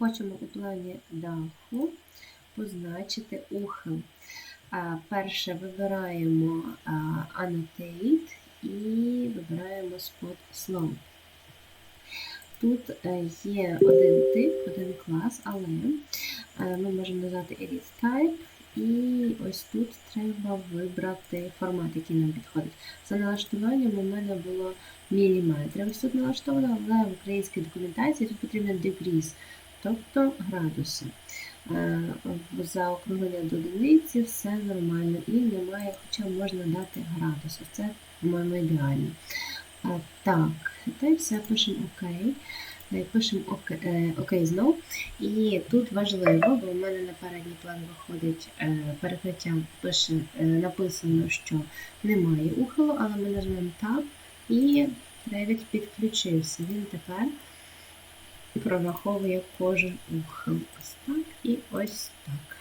Хочемо у плані даху позначити ухил. Перше вибираємо Annotate і вибираємо Spot Slow. Тут е, є один тип, один клас, але е, ми можемо назвати Edit Type, і ось тут треба вибрати формат, який нам підходить. За налаштуванням у мене було міліметри. Ось тут налаштовано, але в українській документації тут потрібно degrees, тобто градуси. Е, За округлення до одиниці все нормально і немає, хоча можна дати градуси. Це, по-моєму, ідеально. Так, та й все, пишемо ОК. Е, Пишемо ОК, е, ОК знов. І тут важливо, бо в мене на передній план виходить перекриття, пише, написано, що немає ухилу, але ми нажмемо Tab і Revit підключився. Він тепер прораховує кожен ухил. Ось так і ось так.